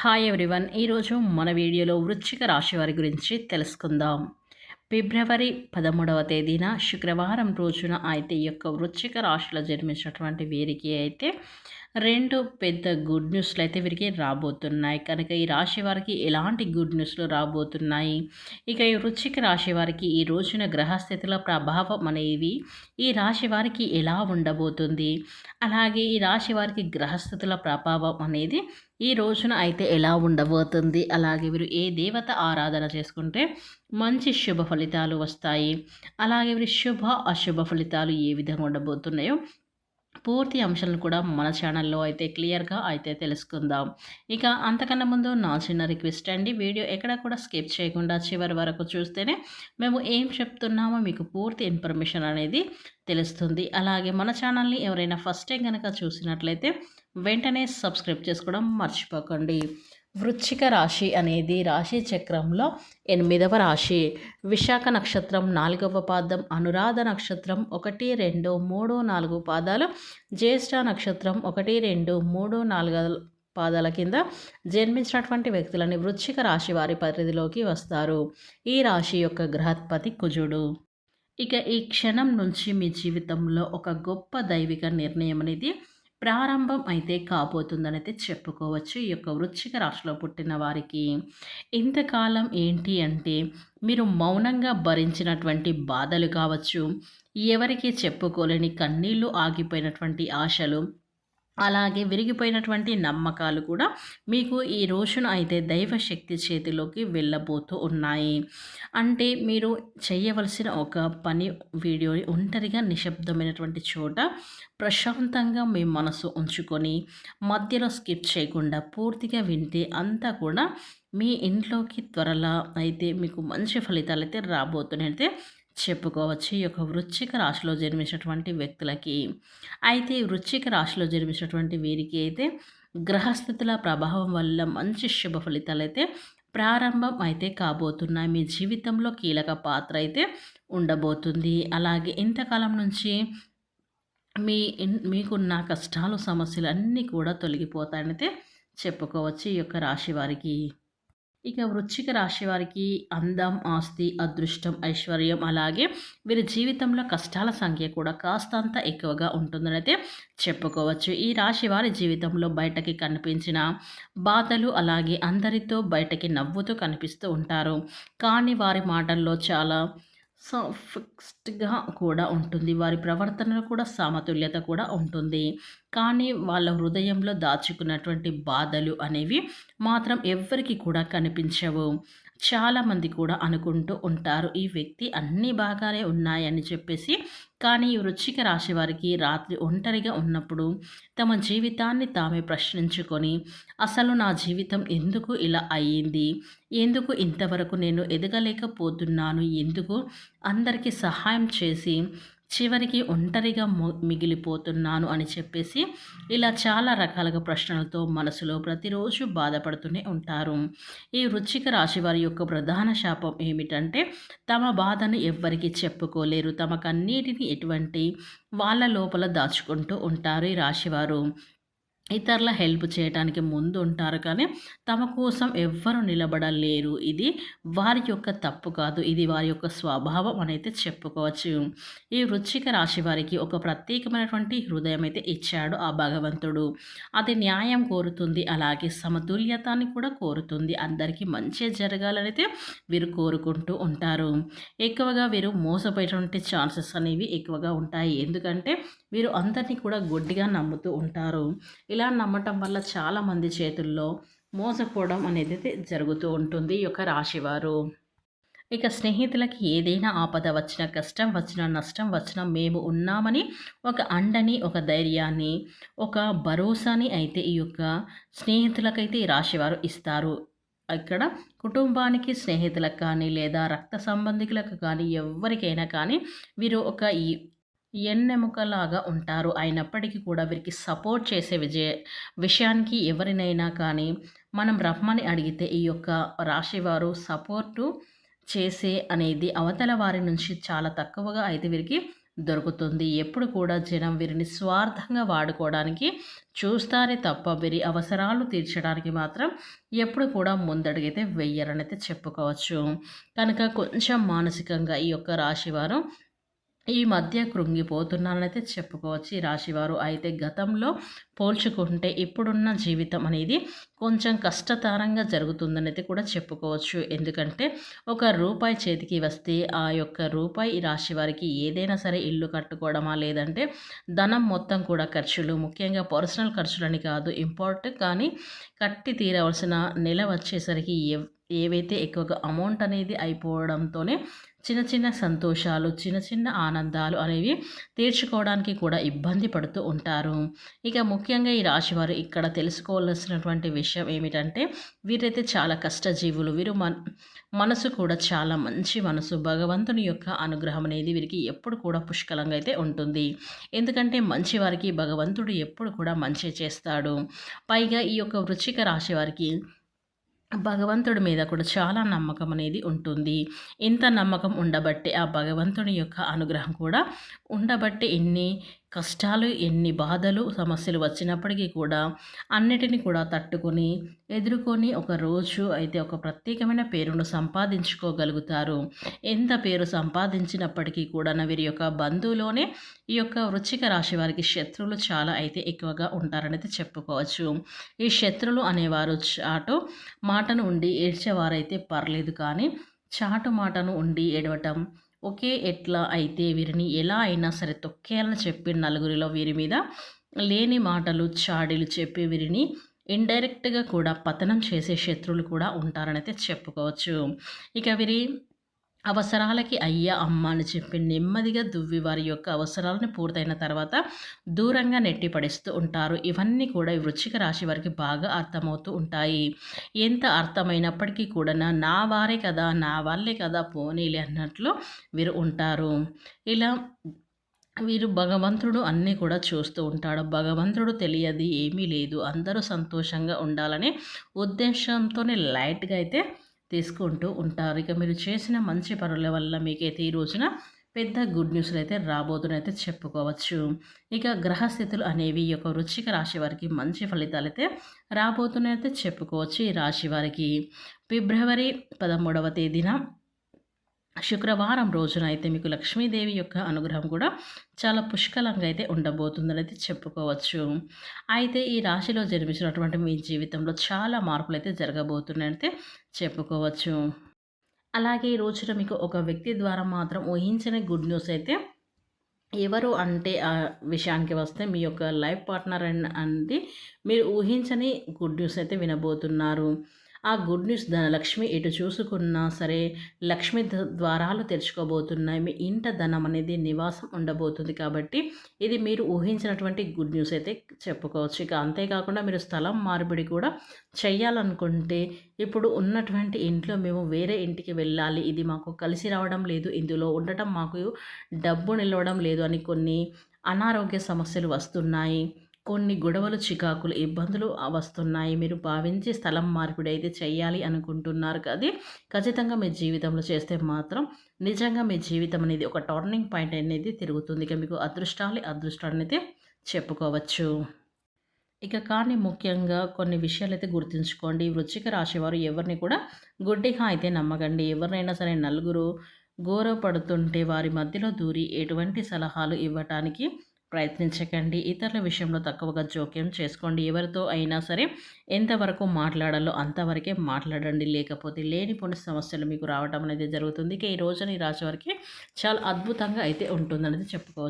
Hi everyone ఈరోజు మన వీడియోలో వృశ్చిక రాశి వారి గురించి తెలుసుకుందాం. ఫిబ్రవరి పదమూడవ తేదీన శుక్రవారం రోజున అయితే ఈ యొక్క వృశ్చిక రాశిలో జన్మించినటువంటి వీరికి అయితే రెండు పెద్ద గుడ్ న్యూస్లు అయితే వీరికి రాబోతున్నాయి. కనుక ఈ రాశి వారికి ఎలాంటి గుడ్ న్యూస్లు రాబోతున్నాయి? ఇక ఈ వృశ్చిక రాశి వారికి ఈ రోజున గ్రహస్థితుల ప్రభావం అనేవి ఈ రాశి వారికి ఎలా ఉండబోతుంది? అలాగే ఈ రాశి వారికి గ్రహస్థితుల ప్రభావం అనేది ఈ రోజున అయితే ఎలా ఉండబోతుంది? అలాగే వీరు ఏ దేవత ఆరాధన చేసుకుంటే మంచి శుభ ఫలితాలు వస్తాయి? అలాగే వీరి శుభ అశుభ ఫలితాలు ఏ విధంగా ఉండబోతున్నాయో పూర్తి అంశాలను కూడా మన ఛానల్లో అయితే క్లియర్గా అయితే తెలుసుకుందాం. ఇక అంతకన్నా ముందు నా చిన్న రిక్వెస్ట్ అండి. వీడియో ఎక్కడ కూడా స్కిప్ చేయకుండా చివరి వరకు చూస్తేనే మేము ఏం చెప్తున్నామో మీకు పూర్తి ఇన్ఫర్మేషన్ అనేది తెలుస్తుంది. అలాగే మన ఛానల్ని ఎవరైనా ఫస్ట్ టైం కనుక చూసినట్లయితే వెంటనే సబ్స్క్రైబ్ చేసుకోవడం మర్చిపోకండి. వృశ్చిక రాశి అనేది రాశి చక్రంలో ఎనిమిదవ రాశి. విశాఖ నక్షత్రం నాలుగవ పాదం అనురాధ నక్షత్రం ఒకటి రెండు మూడు నాలుగు పాదాలు జ్యేష్ఠ నక్షత్రం ఒకటి రెండు మూడు నాలుగు పాదాల కింద జన్మించినటువంటి వ్యక్తులని వృశ్చిక రాశి వారి పరిధిలోకి వస్తారు. ఈ రాశి యొక్క గ్రహత్పతి కుజుడు. ఇక ఈ క్షణం నుంచి మీ జీవితంలో ఒక గొప్ప దైవిక నిర్ణయం అనేది ప్రారంభం అయితే కాబోతుందని అయితే చెప్పుకోవచ్చు. ఈ యొక్క వృశ్చిక రాశిలో పుట్టిన వారికి ఇంతకాలం ఏంటి అంటే మీరు మౌనంగా భరించినటువంటి బాధలు కావచ్చు ఎవరికి చెప్పుకోలేని కన్నీళ్ళు ఆగిపోయినటువంటి ఆశలు అలాగే విరిగిపోయినటువంటి నమ్మకాలు కూడా మీకు ఈ రోజున అయితే దైవశక్తి చేతిలోకి వెళ్ళబోతూ ఉన్నాయి. అంటే మీరు చేయవలసిన ఒక పని వీడియోని ఒంటరిగా నిశ్శబ్దమైనటువంటి చోట ప్రశాంతంగా మీ మనసు ఉంచుకొని మధ్యలో స్కిప్ చేయకుండా పూర్తిగా వింటే అంతా కూడా మీ ఇంట్లోకి త్వరలో అయితే మీకు మంచి ఫలితాలు అయితే రాబోతున్నాయి. అయితే చెప్పుకోవచ్చు. ఈ యొక్క వృశ్చిక రాశిలో జన్మించినటువంటి వ్యక్తులకి అయితే వృశ్చిక రాశిలో జన్మించినటువంటి వీరికి అయితే గ్రహస్థితుల ప్రభావం వల్ల మంచి శుభ ఫలితాలు అయితే ప్రారంభం అయితే కాబోతున్నాయి. మీ జీవితంలో కీలక పాత్ర అయితే ఉండబోతుంది. అలాగే ఇంతకాలం నుంచి మీ మీకున్న కష్టాలు సమస్యలు అన్నీ కూడా తొలగిపోతాయనైతే చెప్పుకోవచ్చు ఈ యొక్క రాశి వారికి. ఇక వృశ్చిక రాశి వారికి అందం ఆస్తి అదృష్టం ఐశ్వర్యం అలాగే వీరి జీవితంలో కష్టాల సంఖ్య కూడా కాస్తంత ఎక్కువగా ఉంటుందని అయితే చెప్పుకోవచ్చు. ఈ రాశి వారి జీవితంలో బయటకి కనిపించిన బాధలు అలాగే అందరితో బయటకి నవ్వుతూ కనిపిస్తూ ఉంటారు. కానీ వారి మాటల్లో చాలా ఫిక్స్డ్గా కూడా ఉంటుంది. వారి ప్రవర్తనలో కూడా సమతుల్యత కూడా ఉంటుంది. కానీ వాళ్ళ హృదయంలో దాచుకున్నటువంటి బాధలు అనేవి మాత్రం ఎవ్వరికి కూడా కనిపించవు. చాలామంది కూడా అనుకుంటూ ఉంటారు ఈ వ్యక్తి అన్ని బాగానే ఉన్నాయని చెప్పేసి. కానీ ఈ వృచ్చిక రాశి వారికి రాత్రి ఒంటరిగా ఉన్నప్పుడు తమ జీవితాన్ని తామే ప్రశ్నించుకొని అసలు నా జీవితం ఎందుకు ఇలా అయ్యింది? ఎందుకు ఇంతవరకు నేను ఎదగలేకపోతున్నాను? ఎందుకు అందరికీ సహాయం చేసి చివరికి ఒంటరిగా మిగిలిపోతున్నాను అని చెప్పేసి ఇలా చాలా రకాలుగా ప్రశ్నలతో మనసులో ప్రతిరోజు బాధపడుతూనే ఉంటారు. ఈ వృచ్చిక రాశి వారి యొక్క ప్రధాన శాపం ఏమిటంటే తమ బాధను ఎవ్వరికి చెప్పుకోలేరు. తమకన్నిటిని ఎటువంటి వాళ్ళ లోపల దాచుకుంటూ ఉంటారు ఈ రాశివారు ఇతరుల హెల్ప్ చేయడానికి ముందు ఉంటారు కానీ తమ కోసం ఎవ్వరు నిలబడలేరు. ఇది వారి యొక్క తప్పు కాదు. ఇది వారి యొక్క స్వభావం అనైతే చెప్పుకోవచ్చు. ఈ వృచ్చిక రాశి వారికి ఒక ప్రత్యేకమైనటువంటి హృదయం అయితే ఇచ్చాడు ఆ భగవంతుడు. అది న్యాయం కోరుతుంది. అలాగే సమతుల్యతని కూడా కోరుతుంది. అందరికీ మంచి జరగాలని అయితే వీరు కోరుకుంటూ ఉంటారు. ఎక్కువగా వీరు మోసపోయేటువంటి ఛాన్సెస్ అనేవి ఎక్కువగా ఉంటాయి. ఎందుకంటే వీరు అందరినీ కూడా గొడ్డిగా నమ్ముతూ ఉంటారు. ఇలా నమ్మటం వల్ల చాలామంది చేతుల్లో మోసపోవడం అనేది జరుగుతూ ఉంటుంది ఈ యొక్క రాశివారు. ఇక స్నేహితులకి ఏదైనా ఆపద వచ్చిన కష్టం వచ్చిన నష్టం వచ్చినా మేము ఉన్నామని ఒక అండని ఒక ధైర్యాన్ని ఒక భరోసాని అయితే ఈ యొక్క స్నేహితులకైతే ఈ రాశివారు ఇస్తారు. ఇక్కడ కుటుంబానికి స్నేహితులకు కానీ లేదా రక్త సంబంధికులకు కానీ ఎవరికైనా కానీ వీరు ఒక ఈ ఎన్నెముకలాగా ఉంటారు. అయినప్పటికీ కూడా వీరికి సపోర్ట్ చేసే విజయ విషయానికి ఎవరినైనా కానీ మనం రమ్మని అడిగితే ఈ యొక్క రాశివారు సపోర్టు చేసే అనేది అవతల వారి నుంచి చాలా తక్కువగా అయితే వీరికి దొరుకుతుంది. ఎప్పుడు కూడా జనం వీరిని స్వార్థంగా వాడుకోవడానికి చూస్తారే తప్ప వీరి అవసరాలు తీర్చడానికి మాత్రం ఎప్పుడు కూడా ముందడుగైతే వెయ్యరనైతే చెప్పుకోవచ్చు. కనుక కొంచెం మానసికంగా ఈ యొక్క రాశివారు ఈ మధ్య కృంగిపోతున్నానైతే చెప్పుకోవచ్చు ఈ రాశివారు. అయితే గతంలో పోల్చుకుంటే ఇప్పుడున్న జీవితం అనేది కొంచెం కష్టతరంగా జరుగుతుందని అయితే కూడా చెప్పుకోవచ్చు. ఎందుకంటే ఒక రూపాయి చేతికి వస్తే ఆ యొక్క రూపాయి ఈ రాశి వారికి ఏదైనా సరే ఇల్లు కట్టుకోవడమా లేదంటే ధనం మొత్తం కూడా ఖర్చులు ముఖ్యంగా పర్సనల్ ఖర్చులని కాదు ఇంపార్టెంట్ కానీ కట్టి తీరవలసిన నెల వచ్చేసరికి ఏవైతే ఎక్కువగా అమౌంట్ అనేది అయిపోవడంతోనే చిన్న చిన్న సంతోషాలు చిన్న చిన్న ఆనందాలు అనేవి తీర్చుకోవడానికి కూడా ఇబ్బంది పడుతూ ఉంటారు. ఇక ముఖ్యంగా ఈ రాశివారు ఇక్కడ తెలుసుకోవాల్సినటువంటి విషయం ఏమిటంటే వీరైతే చాలా కష్టజీవులు. వీరు మన మనసు కూడా చాలా మంచి మనసు. భగవంతుని యొక్క అనుగ్రహం అనేది వీరికి ఎప్పుడు కూడా పుష్కలంగా అయితే ఉంటుంది. ఎందుకంటే మంచి వారికి భగవంతుడు ఎప్పుడు కూడా మంచి చేస్తాడు. పైగా ఈ యొక్క వృచ్చిక రాశి వారికి భగవంతుడి మీద కూడా చాలా నమ్మకం అనేది ఉంటుంది. ఇంత నమ్మకం ఉండబట్టి ఆ భగవంతుని యొక్క అనుగ్రహం కూడా ఉండబట్టి ఎన్ని కష్టాలు ఎన్ని బాధలు సమస్యలు వచ్చినప్పటికీ కూడా అన్నిటిని కూడా తట్టుకొని ఎదుర్కొని ఒక రోజు అయితే ఒక ప్రత్యేకమైన పేరును సంపాదించుకోగలుగుతారు. ఎంత పేరు సంపాదించినప్పటికీ కూడా వీరి యొక్క బంధువులోనే ఈ యొక్క వృచ్చిక రాశి వారికి శత్రువులు చాలా అయితే ఎక్కువగా ఉంటారనైతే చెప్పుకోవచ్చు. ఈ శత్రులు అనేవారు చాటు మాటను ఉండి ఏడ్చేవారైతే పర్లేదు కానీ చాటు మాటను ఉండి ఏడవటం ఒకే ఎట్లా అయితే వీరిని ఎలా అయినా సరే తొక్కేయాలని చెప్పి నలుగురిలో వీరి మీద లేని మాటలు చాడీలు చెప్పి వీరిని ఇండైరెక్ట్గా కూడా పతనం చేసే శత్రువులు కూడా ఉంటారనైతే చెప్పుకోవచ్చు. ఇక వీరి అవసరాలకి అయ్యా అమ్మ అని చెప్పి నెమ్మదిగా దువ్వి వారి యొక్క అవసరాలను పూర్తయిన తర్వాత దూరంగా నెట్టి పడిస్తూ ఉంటారు. ఇవన్నీ కూడా వృచ్చిక రాశి వారికి బాగా అర్థమవుతూ ఉంటాయి. ఎంత అర్థమైనప్పటికీ కూడా నా వారే కదా నా వాళ్ళే కదా పోనీలే అన్నట్లు వీరు ఉంటారు. ఇలా వీరు భగవంతుడు అన్నీ కూడా చూస్తూ ఉంటాడు. భగవంతుడు తెలియదు ఏమీ లేదు. అందరూ సంతోషంగా ఉండాలనే ఉద్దేశంతోనే లైట్గా అయితే తీసుకుంటూ ఉంటారు. ఇక మీరు చేసిన మంచి పనుల వల్ల మీకైతే ఈ రోజున పెద్ద గుడ్ న్యూస్లు అయితే రాబోతున్నైతే చెప్పుకోవచ్చు. ఇక గ్రహస్థితులు అనేవి ఈ యొక్క వృచ్చిక రాశి వారికి మంచి ఫలితాలు అయితే రాబోతున్నైతే చెప్పుకోవచ్చు ఈ రాశి వారికి. ఫిబ్రవరి పదమూడవ తేదీన శుక్రవారం రోజున అయితే మీకు లక్ష్మీదేవి యొక్క అనుగ్రహం కూడా చాలా పుష్కలంగా అయితే ఉండబోతుందనేది చెప్పుకోవచ్చు. అయితే ఈ రాశిలో జన్మించినటువంటి మీ జీవితంలో చాలా మార్పులు అయితే జరగబోతున్నాయంటే చెప్పుకోవచ్చు. అలాగే ఈ రోజున మీకు ఒక వ్యక్తి ద్వారా మాత్రం ఊహించని గుడ్ న్యూస్ అయితే ఎవరు అంటే ఆ విషయానికి వస్తే మీ యొక్క లైఫ్ పార్ట్నర్ అండి మీరు ఊహించని గుడ్ న్యూస్ అయితే వినబోతున్నారు. ఆ గుడ్ న్యూస్ ధనలక్ష్మి ఎటు చూసుకున్నా సరే లక్ష్మి ద్వారాలు తెరుచుకోబోతున్నాయి. మీ ఇంట ధనం అనేది నివాసం ఉండబోతుంది కాబట్టి ఇది మీరు ఊహించినటువంటి గుడ్ న్యూస్ అయితే చెప్పుకోవచ్చు. ఇక అంతేకాకుండా మీరు స్థలం మార్పిడి కూడా చేయాలనుకుంటే ఇప్పుడు ఉన్నటువంటి ఇంట్లో మేము వేరే ఇంటికి వెళ్ళాలి. ఇది మాకు కలిసి రావడం లేదు. ఇందులో ఉండటం మాకు డబ్బు నిలవడం లేదు అని కొన్ని అనారోగ్య సమస్యలు వస్తున్నాయి. కొన్ని గొడవలు చికాకులు ఇబ్బందులు వస్తున్నాయి. మీరు భావించి స్థలం మార్పిడి అయితే చేయాలి అనుకుంటున్నారు అది ఖచ్చితంగా మీ జీవితంలో చేస్తే మాత్రం నిజంగా మీ జీవితం అనేది ఒక టర్నింగ్ పాయింట్ అనేది తిరుగుతుంది. ఇక మీకు అదృష్టాలు అదృష్టాన్ని అయితే చెప్పుకోవచ్చు. ఇక కానీ ముఖ్యంగా కొన్ని విషయాలు అయితే గుర్తుంచుకోండి. వృచ్చిక రాశివారు ఎవరిని కూడా గుడ్డిగా అయితే నమ్మకండి. ఎవరినైనా సరే నలుగురు గౌరవపడుతుంటే వారి మధ్యలో దూరి ఎటువంటి సలహాలు ఇవ్వటానికి ప్రయత్నించకండి. ఇతరుల విషయంలో తక్కువగా జోక్యం చేసుకోండి. ఎవరితో అయినా సరే ఎంతవరకు మాట్లాడాలో అంతవరకే మాట్లాడండి. లేకపోతే లేనిపోని సమస్యలు మీకు రావడం అనేది జరుగుతుంది. ఇక ఈ రోజున ఈ రాశి వారికి చాలా అద్భుతంగా అయితే ఉంటుందనేది చెప్పుకోవచ్చు.